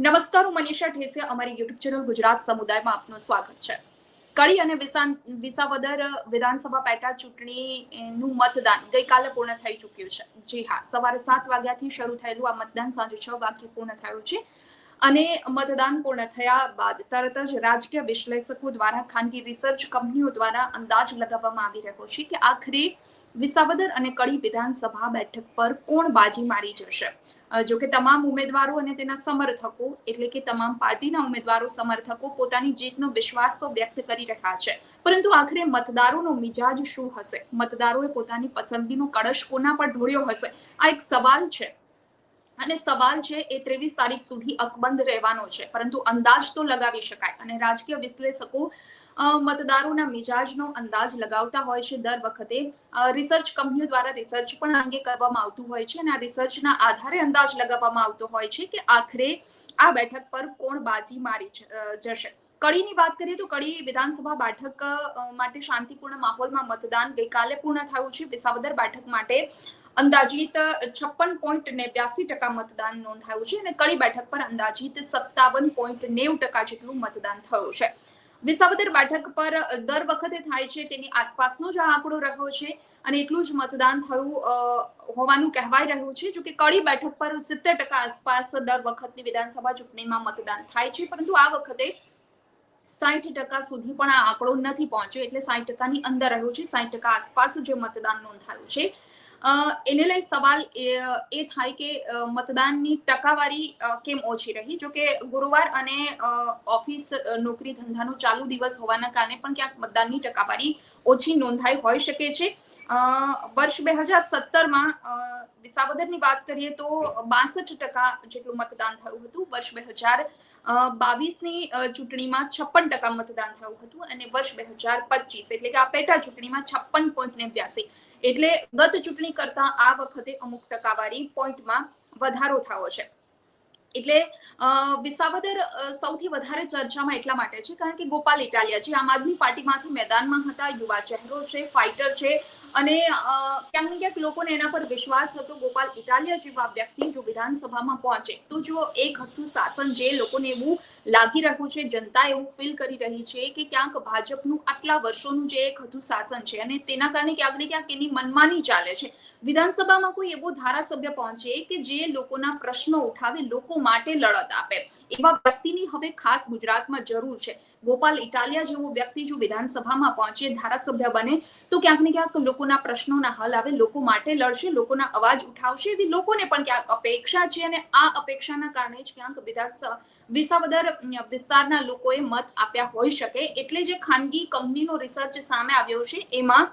નમસ્કાર, હું મનીષા ઠેસે અમારી યુટ્યુબ ચેનલ ગુજરાત સમુદાયમાં આપનું સ્વાગત છે. કડી અને વિસાવદર વિધાનસભા પેટા ચૂંટણીનું મતદાન ગઈકાલે પૂર્ણ થઈ ચૂક્યું છે. જી હા, સવારે સાત વાગ્યાથી શરૂ થયેલું આ મતદાન, સાંજે છ વાગ્યે પૂર્ણ થયું છે અને મતદાન પૂર્ણ થયા બાદ તરત જ રાજકીય વિશ્લેષકો દ્વારા, ખાનગી રિસર્ચ કંપનીઓ દ્વારા અંદાજ લગાવવામાં આવી રહ્યો છે કે આખરે વિસાવદર અને કડી વિધાનસભા બેઠક પર કોણ બાજી મારી જશે? જો કે તમામ ઉમેદવારો અને તેના સમર્થકો, એટલે કે તમામ પાર્ટીના ઉમેદવારો સમર્થકો પોતાની જીતનો વિશ્વાસ તો વ્યક્ત કરી રહ્યા છે. પરંતુ આખરે મતદારોનો મિજાજ શું હશે? મતદારોએ પોતાની પસંદગીનો કળશ કોના પર ઢોળ્યો હશે? આ એક સવાલ છે. અને સવાલ છે, એ ત્રેવીસ તારીખ સુધી અકબંધ રહેવાનો છે. પરંતુ અંદાજ તો લગાવી શકાય. અને રાજકીય વિશ્લેષકો મતદારોના મિજાજનો અંદાજ લગાવતા હોય છે દર વખતે. રિસર્ચ કંપનીઓ દ્વારા રિસર્ચ પણ અંગે કરવામાં આવતું હોય છે અને આ રિસર્ચના આધારે અંદાજ લગાવવામાં આવતો હોય છે કે આખરે આ બેઠક પર કોણ બાજી મારી જશે. કડીની વાત કરીએ તો કડી વિધાનસભા બેઠક માટે શાંતિપૂર્ણ માહોલમાં મતદાન ગઈકાલે પૂર્ણ થયું છે. વિસાવદર બેઠક માટે અંદાજિત છપ્પન પોઈન્ટ નેવ્યાસી ટકા મતદાન નોંધાયું છે અને કડી બેઠક પર અંદાજિત સત્તાવન પોઈન્ટ નેવું ટકા જેટલું મતદાન થયું છે. વિસાવદર બેઠક પર દર વખતે થાય છે તેની આસપાસનો જ આ આંકડો રહ્યો છે અને એટલું જ મતદાન થયું હોવાનું કહેવાય રહ્યું છે. જો કે કડી બેઠક પર સિત્તેર ટકા આસપાસ દર વખતની વિધાનસભા ચૂંટણીમાં મતદાન થાય છે, પરંતુ આ વખતે સાઠ ટકા સુધી પણ આ આંકડો નથી પહોંચ્યો. એટલે સાઠ ટકાની અંદર રહ્યો છે. સાઠ ટકા આસપાસ જે મતદાન નોંધાયું છે. એને લઈ સવાલ એ થાય કે મતદાનની ટકાવારી કેમ ઓછી રહી? જો કે ગુરુવાર અને ઓફિસ નોકરી ધંધાનો ચાલુ દિવસ હોવાના કારણે પણ ક્યાંક મતદાનની ટકાવારી ઓછી નોંધાઈ હોઈ શકે છે. વર્ષ બે હજાર સત્તરમાં વિસાવદરની વાત કરીએ તો બાસઠ ટકા જેટલું મતદાન થયું હતું. વર્ષ બે હજાર બાવીસની ચૂંટણીમાં છપ્પન ટકા મતદાન થયું હતું અને વર્ષ બે હજાર પચીસ, એટલે કે આ પેટા ચૂંટણીમાં છપ્પન પોઈન્ટ નેવ્યાસી. એટલે ગત ચૂંટણી કરતા આ વખતે અમુક ટકાવારી પોઈન્ટમાં વધારો થયો છે. એટલે વિસાવદર સૌથી વધારે ચર્ચામાં એટલા માટે છે, કારણ કે ગોપાલ ઇટાલિયા જે આમ આદમી પાર્ટીમાંથી મેદાનમાં હતા, યુવા ચહેરો છે ફાઇટર છે, અને ક્યાંક ને ક્યાંક લોકોને એના પર વિશ્વાસ હતો, ગોપાલ ઇટાલિયા જેવા વ્યક્તિ જો વિધાનસભામાં પહોંચે, તો જો એક હતું શાસન જે લોકોને એવું લાગી રહ્યું છે. જનતા એવું ફીલ કરી રહી છે કે ક્યાંક ભાજપનું આટલા વર્ષોનું જે એક હતું શાસન છે અને તેના કારણે ક્યાંક ને ક્યાંક એની મનમાની ચાલે છે. વિધાનસભામાં કોઈ એવો ધારાસભ્ય પહોંચે કે જે લોકોના પ્રશ્નો ઉઠાવે, લોકો માટે લડત આપે. એવા વ્યક્તિની હવે ખાસ ગુજરાતમાં જરૂર છે. ગોપાલ ઇટાલિયા જેવો વ્યક્તિ જો વિધાનસભામાં પહોંચે, ધારાસભ્ય બને, તો ક્યાંક ને ક્યાંક લોકોના પ્રશ્નોના હલ આવે, લોકો માટે લડશે, લોકોના અવાજ ઉઠાવશે, એવી લોકોને પણ ક્યાંક અપેક્ષા છે અને આ અપેક્ષાના કારણે જ ક્યાંક વિધાનસભા વિસાવદર વિસ્તારના લોકોએ મત આપ્યા હોઈ શકે. એટલે જે ખાનગી કંપનીનો રિસર્ચ સામે આવ્યો છે, એમાં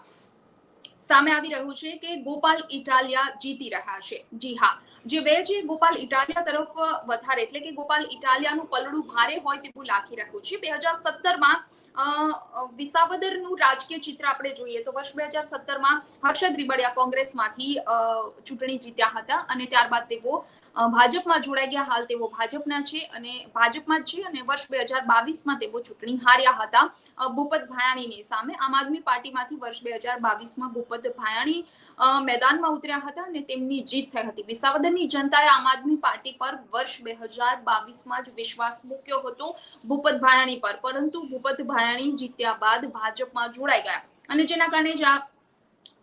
સામે આવી રહ્યું છે કે ગોપાલ ઇટાલિયા જીતી રહ્યા છે. જી હા. જે બે છે, ગોપાલ ઇટાલિયા તરફ વધારે. એટલે કે ગોપાલ ઇટાલિયાનું પલડું ભારે હોય તેવું લાગી રહ્યું છે. બે હજાર સત્તરમાં વિસાવદરનું રાજકીય ચિત્ર આપણે જોઈએ તો વર્ષ બે હજાર સત્તરમાં હર્ષદ રીબડિયા કોંગ્રેસમાંથી ચૂંટણી જીત્યા હતા અને ત્યારબાદ તેઓ ભાજપમાં જોડાઈ ગયા હાલ તેઓ ભાજપના છે અને ભાજપમાં છે અને વર્ષ બે હજાર બાવીસમાં તેઓ ચૂંટણી હાર્યા હતા. ભૂપત ભાયાણીની સામે આમ આદમી પાર્ટીમાંથી વર્ષ બે હજાર બાવીસમાં ભૂપત ભાયાણી મેદાનમાં ઉતર્યા હતા અને તેમની જીત થઈ હતી. વિસાવદરની જનતાએ આમ આદમી પાર્ટી પર વર્ષ બે હજાર બાવીસમાં જ વિશ્વાસ મૂક્યો હતો ભૂપત ભાયાણી પર. પરંતુ ભૂપત ભાયાણી જીત્યા બાદ ભાજપમાં જોડાઈ ગયા અને જેના કારણે જ આ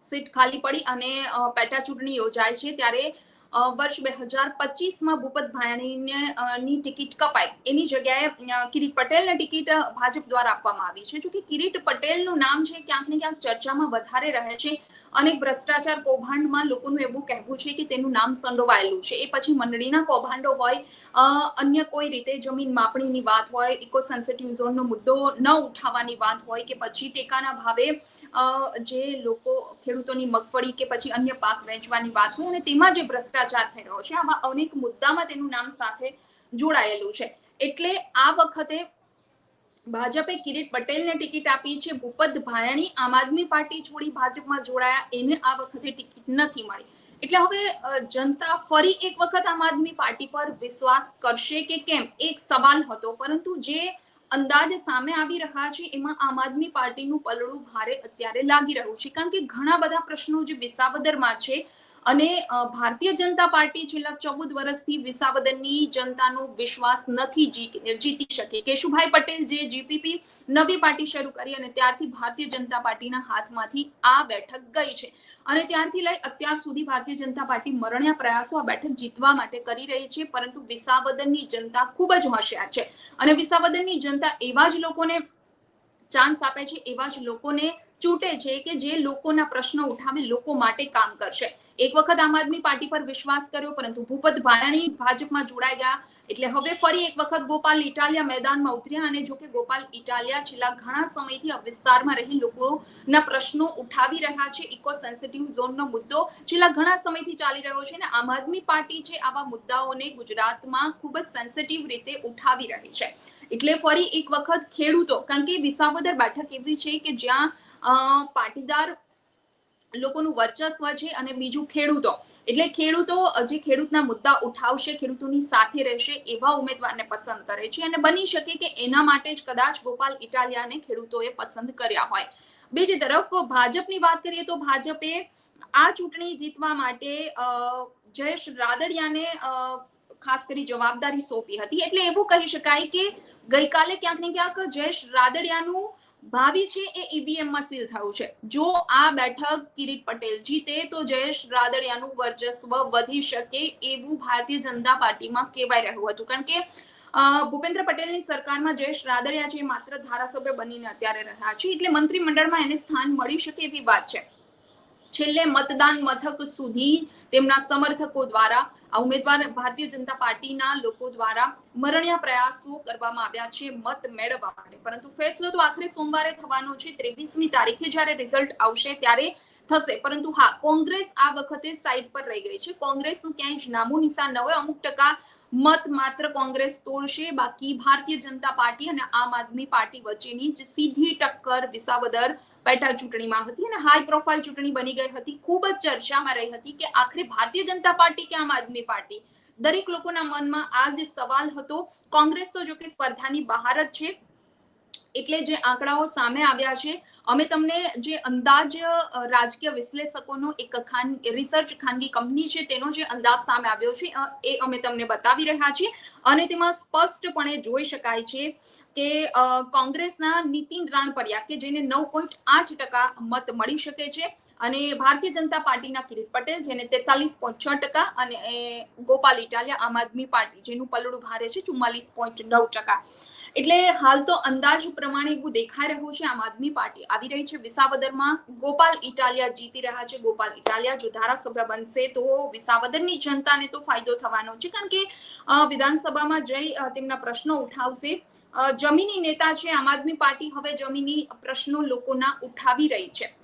સીટ ખાલી પડી અને પેટા ચૂંટણી યોજાય છે. ત્યારે વર્ષ બે હજાર પચીસમાં ભૂપત ભાયાણીને ટિકિટ કપાઈ. એની જગ્યાએ કિરીટ પટેલને ટિકિટ ભાજપ દ્વારા આપવામાં આવી છે. જો કે કિરીટ પટેલનું નામ છે ક્યાંક ને ક્યાંક ચર્ચામાં વધારે રહે છે. અનેક ભ્રષ્ટાચાર કૌભાંડમાં લોકોનું એવું કહેવું છે કે તેનું નામ સંડોવાયેલું છે. એ પછી મંડળીના કૌભાંડો હોય અન્ય કોઈ રીતે જમીન માપણીની વાત હોય ઇકો સેન્સિટિવ ઝોનનો મુદ્દો ન ઉઠાવવાની વાત હોય કે પછી ટેકાના ભાવે જે લોકો ખેડૂતોની મગફળી કે પછી અન્ય પાક વેચવાની વાત હોય અને તેમાં જે ભ્રષ્ટાચાર થઈ રહ્યો છે. આવા અનેક મુદ્દામાં તેનું નામ સાથે જોડાયેલું છે. એટલે આ વખતે ભાજપે કિરીટ પટેલને ટિકિટ આપી છે. ભૂપત ભાયાણી આમ આદમી પાર્ટી છોડી ભાજપમાં જોડાયા. એને આ વખતે ટિકિટ નથી મળી. એટલે હવે જનતા ફરી એક વખત આમ આદમી પાર્ટી પર વિશ્વાસ કરશે કે કેમ? એક સવાલ હતો. પરંતુ જે અંદાજ સામે આવી રહ્યા છે, એમાં આમ આદમી પાર્ટીનું પલડું ભારે અત્યારે લાગી રહ્યું છે. કારણ કે ઘણા બધા પ્રશ્નો જે વિસાવદરમાં છે અને ભારતીય જનતા પાર્ટી છેલ્લા ચૌદ વર્ષથી વિસાવદનની જનતાનો વિશ્વાસ નથી જીતી શકી. કેશુભાઈ પટેલ જે જીપીપી નવી પાર્ટી શરૂ કરી અને ત્યારથી ભારતીય જનતા પાર્ટીના હાથમાંથી આ બેઠક ગઈ છે. અને ત્યારથી લઈ અત્યાર સુધી ભારતીય જનતા પાર્ટી મરણ્યા પ્રયાસો આ બેઠક જીતવા માટે કરી રહી છે, પરંતુ વિસાવદનની જનતા ખૂબ જ હોશિયાર છે. અને વિસાવદનની જનતા એવા જ લોકોને ચાન્સ આપે છે, એવા જ લોકોને ચૂંટે છે કે જે લોકોના પ્રશ્નો ઉઠાવી લોકો માટે કામ કરશે. એક વખત આમ આદમી પાર્ટી પર વિશ્વાસ કર્યો, પરંતુ ભૂપત ભારાણી ભાજપમાં જોડાઈ ગયા. એટલે હવે ફરી એક વખત ગોપાલ ઇટાલિયા મેદાનમાં ઉતર્યા અને જો કે ગોપાલ ઇટાલિયા છેલ્લા ઘણા સમયથી આ વિસ્તારમાં રહી લોકોના પ્રશ્નો ઉઠાવી રહ્યા છે. ઇકો સેન્સિટિવ ઝોનનો મુદ્દો છેલ્લા ઘણા સમયથી ચાલી રહ્યો છે અને આમ આદમી પાર્ટી છે આવા મુદ્દાઓને ગુજરાતમાં ખૂબ જ સેન્સિટિવ રીતે ઉઠાવી રહી છે. એટલે ફરી એક વખત ખેડૂતો, કારણ કે વિસાવદર બેઠક એવી છે કે જ્યાં પાટીદાર લોકોનું વર્ચસ્વ છે અને બીજું ખેડૂતો. એટલે ખેડૂતો, જે ખેડૂતના મુદ્દા ઉઠાવશે, ખેડૂતોની સાથે રહેશે એવા ઉમેદવારને પસંદ કરે છે અને બની શકે કે એના માટે જ કદાચ ગોપાલ ઇટાલિયાને ખેડૂતોએ પસંદ કર્યા હોય. બીજી તરફ, ભાજપની વાત કરીએ તો ભાજપે આ ચૂંટણી જીતવા માટે જયેશ રાદડિયાને ખાસ કરી જવાબદારી સોંપી હતી. એટલે એવું કહી શકાય કે ગઈકાલે ક્યાંક ને ક્યાંક જયેશ રાદડિયાનું ભાવિ છે એ ઈવીએમમાં સીલ થયું છે. જો આ બેઠક કિરીટ પટેલ જીતે, તો જયેશ રાદડિયાનું વર્ચસ્વ વધી શકે એવું ભારતીય જનતા પાર્ટીમાં કહેવાય રહ્યું હતું. કારણ કે ભૂપેન્દ્ર પટેલની સરકારમાં જયેશ રાદડિયા છે માત્ર ધારાસભ્ય બનીને અત્યારે રહ્યા છે, એટલે મંત્રીમંડળમાં એને સ્થાન મળી શકે એવી વાત છે. છેલ્લે મતદાન મથક સુધી તેમના સમર્થકો દ્વારા આ ઉમેદવાર ભારતીય જનતા પાર્ટીના લોકો દ્વારા મરણ્યા પ્રયાસો કરવામાં આવ્યા છે, મત મેળવવા માટે. પરંતુ ફેસલો તો આખરે સોમવારે થવાનો છે, ત્રેવીસમી તારીખે જ્યારે રિઝલ્ટ આવશે ત્યારે થશે. પરંતુ હા, કોંગ્રેસ આ વખતે સાઈડ પર રહી ગઈ છે. કોંગ્રેસનું ક્યાંય જ નામું નિશાન ન હોય. અમુક ટકા મત માત્ર કોંગ્રેસ તોડશે, બાકી ભારતીય જનતા પાર્ટી અને આમ આદમી પાર્ટી વચ્ચેની જે સીધી ટક્કર, વિસાવદર પેટા ચૂંટણીમાં હતી અને હાઈ પ્રોફાઇલ ચૂંટણી બની ગઈ હતી. ખૂબ જ ચર્ચામાં રહી હતી કે આખરે ભારતીય જનતા પાર્ટી કે આમ આદમી પાર્ટી? દરેક લોકોના મનમાં આ જે સવાલ હતો. કોંગ્રેસ તો જો કે સ્પર્ધાની બહાર જ છે. એટલે જે આંકડાઓ સામે આવ્યા છે, અમે તમને જે અંદાજ રાજકીય વિશ્લેષકોનો એક ખાન રિસર્ચ ખાનગી કંપની છે, તેનો જે અંદાજ સામે આવ્યો છે એ અમે તમને બતાવી રહ્યા છીએ. અને તેમાં સ્પષ્ટપણે જોઈ શકાય છે કે કોંગ્રેસના નીતિન રાણપડિયા કે જેને નવ પોઈન્ટ આઠ ટકા મત મળી શકે છે અને ભારતીય જનતા પાર્ટીના કિરીટ પટેલ, જેને તેતાલીસ પોઈન્ટ છ ટકા અને ગોપાલ ઇટાલિયા આમ આદમી પાર્ટી, જેનું પલડું ભારે છે, ચુમ્માલીસ પોઈન્ટ નવ ટકા. એટલે હાલ તો અંદાજ પ્રમાણે એવું દેખાઈ રહ્યું છે આમ આદમી પાર્ટી. આવી રહી છે વિસાવદરમાં. ગોપાલ ઇટાલિયા જીતી રહ્યા છે. ગોપાલ ઇટાલિયા જો ધારાસભ્ય બનશે તો વિસાવદરની જનતાને તો ફાયદો થવાનો છે. કારણ કે વિધાનસભામાં જઈ તેમના પ્રશ્નો ઉઠાવશે. જમીની નેતા છે આમ આદમી પાર્ટી. હવે જમીની પ્રશ્નો લોકોના ઉઠાવી રહી છે.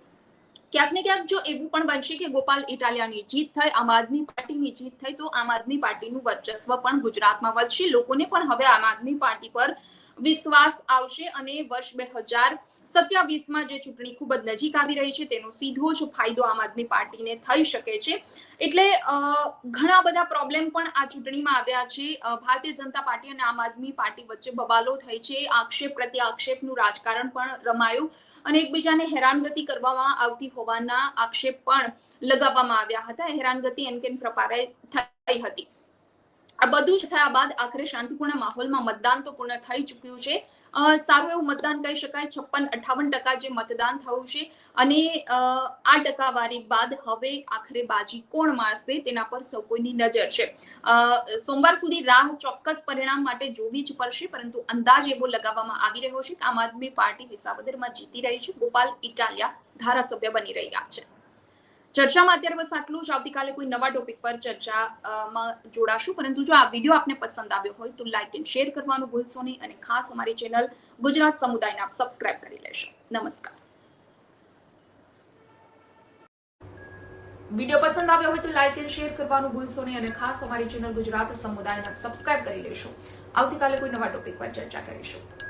ક્યાંક ને ક્યાંક જો એવું પણ બનશે કે ગોપાલ ઇટાલિયાની જીત થઈ, આમ આદમી પાર્ટીની જીત થઈ, તો આમ આદમી પાર્ટીનું વર્ચસ્વ પણ ગુજરાતમાં વધશે. લોકોને પણ હવે આમ આદમી પાર્ટી પર વિશ્વાસ આવશે અને વર્ષ બે હજાર સત્યાવીસમાં જે ચૂંટણી ખૂબ જ નજીક આવી રહી છે, તેનો સીધો જ ફાયદો આમ આદમી પાર્ટીને થઈ શકે છે. એટલે ઘણા બધા પ્રોબ્લેમ પણ આ ચૂંટણીમાં આવ્યા છે. ભારતીય જનતા પાર્ટી અને આમ આદમી પાર્ટી વચ્ચે બબાલો થઈ છે. આક્ષેપ પ્રત્યે આક્ષેપનું રાજકારણ પણ રમાયું. અને એકબીજાને હેરાનગતિ કરવામાં આવતી હોવાના આક્ષેપ પણ લગાવવામાં આવ્યા હતા. હેરાનગતિ એનકેન કેમ પ્રકારે થઈ હતી. આ બધું જ થયા બાદ આખરે શાંતિપૂર્ણ માહોલમાં મતદાન તો પૂર્ણ થઈ ચૂક્યું છે. સારું એવું મતદાન કહી શકાય. છપ્પન અઠાવન ટકા જે મતદાન થયું છે અને આ ટકાવારી બાદ હવે આખરે બાજી કોણ મારશે તેના પર સૌ કોઈની નજર છે. સોમવાર સુધી રાહ ચોક્કસ પરિણામ માટે જોવી જ પડશે, પરંતુ અંદાજ એવો લગાવવામાં આવી રહ્યો છે કે આમ આદમી પાર્ટી વિસાવદરમાં જીતી રહી છે. ગોપાલ ઇટાલિયા ધારાસભ્ય બની રહ્યા છે. ચર્ચામાં અત્યારે બસ આટલું જ. આવતીકાલે કોઈ નવા ટોપિક પર ચર્ચામાં જોડાશું. પરંતુ જો આ વીડિયો આપને પસંદ આવ્યો હોય તો લાઇક એન્ડ શેર કરવાનું ભૂલશો નહીં અને ખાસ અમારી ચેનલ ગુજરાત સમુદાયને આપ સબસ્ક્રાઇબ કરી લેશો નમસ્કાર. વીડિયો પસંદ આવ્યો હોય તો લાઇક એન્ડ શેર કરવાનું ભૂલશો નહીં અને ખાસ અમારી ચેનલ ગુજરાત સમુદાયને સબસ્ક્રાઇબ કરી લેશો આવતીકાલે કોઈ નવા ટોપિક પર ચર્ચા કરીશું.